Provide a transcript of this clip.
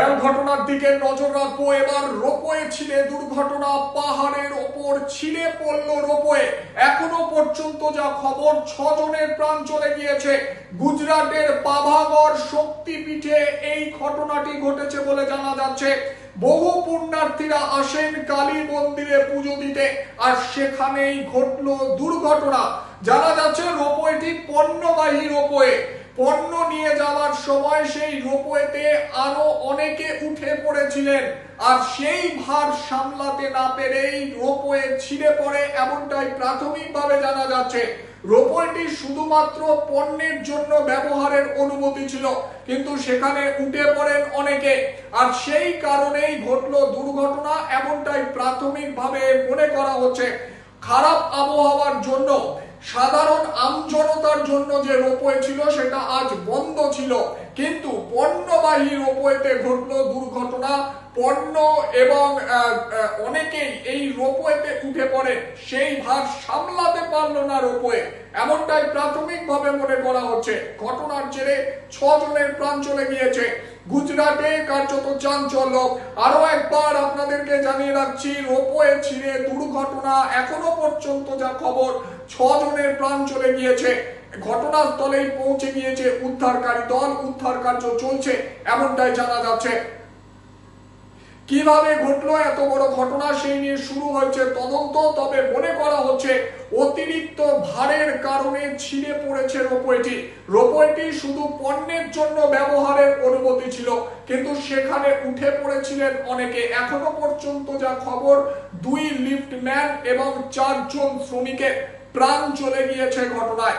ঘটনার দিকে নজর রাখব। এবার রোপওয়ে ছিলে দুর্ঘটনা। পাহাড়ের ওপর ছিলে পড়ল রোপওয়ে। এখনও পর্যন্ত যা খবর, ছজনের প্রাণ চলে গিয়েছে। গুজরাটের পাভাগড় শক্তিপীঠে এই ঘটনাটি ঘটেছে বলে জানা যাচ্ছে। বহু পুণ্যার্থীরা আসেন কালী মন্দিরে পুজো দিতে। আর সেখানেই ঘটলো দুর্ঘটনা। জানা যাচ্ছে, রোপওয়েটি পণ্যবাহী রোপওয়ে। পণ্য নিয়ে যাওয়ার সময় সেই রোপওয়েতে আরও অনেকে উঠে পড়েছিলেন। আর সেই ভার সামলাতে না পেরেই রোপওয়ে ছিঁড়ে পড়ে এমনটাই প্রাথমিকভাবে জানা যাচ্ছে। রোপওয়েটি শুধুমাত্র পণ্যের জন্য ব্যবহারের অনুমতি ছিল, কিন্তু সেখানে উঠে পড়েন অনেকে। আর সেই কারণেই ঘটলো দুর্ঘটনা এমনটাই প্রাথমিকভাবে মনে করা হচ্ছে। খারাপ আবহাওয়ার জন্য সাধারণ আমজনতার জন্য যে রোপওয়ে ছিল, সেটা আজ বন্ধ ছিল। কিন্তু পণ্যবাহী রোপওয়েতে ঘটলো দুর্ঘটনা। পণ্য এবং অনেকেই এই রোপওয়েতে উঠে পড়ে সেই ভার সামলাতে পারল না রোপওয়ে। এমনটাই প্রাথমিকভাবে মনে করা হচ্ছে। ঘটনার জেরে ছজনের প্রাণ চলে গিয়েছে। গুজরাটে কার্যত চাঞ্চল্য। আরও একবার আপনাদেরকে জানিয়ে রাখছি, রোপওয়ে ছিঁড়ে দুর্ঘটনা এখনও পর্যন্ত যা খবর, ছজনের প্রাণ চলে গিয়েছে। ঘটনাস্থলেই পৌঁছে গিয়েছে উদ্ধারকারী দল, উদ্ধার কার্য চলছে, এমনটাই জানা যাচ্ছে। কীভাবে ঘটলো এত বড় ঘটনা সেই নিয়ে শুরু হয়েছে তদন্ত। তবে মনে করা হচ্ছে অতিরিক্ত ভারের কারণে ছিঁড়ে পড়েছে রোপওয়েটি। রোপওয়েটি শুধু পণ্যের জন্য ব্যবহারের অনুমতি ছিল, কিন্তু সেখানে উঠে পড়েছিলেন অনেকে। এখনও পর্যন্ত যা খবর, দুই লিফটম্যান এবং চারজন শ্রমিকের প্রাণ চলে গিয়েছে ঘটনায়।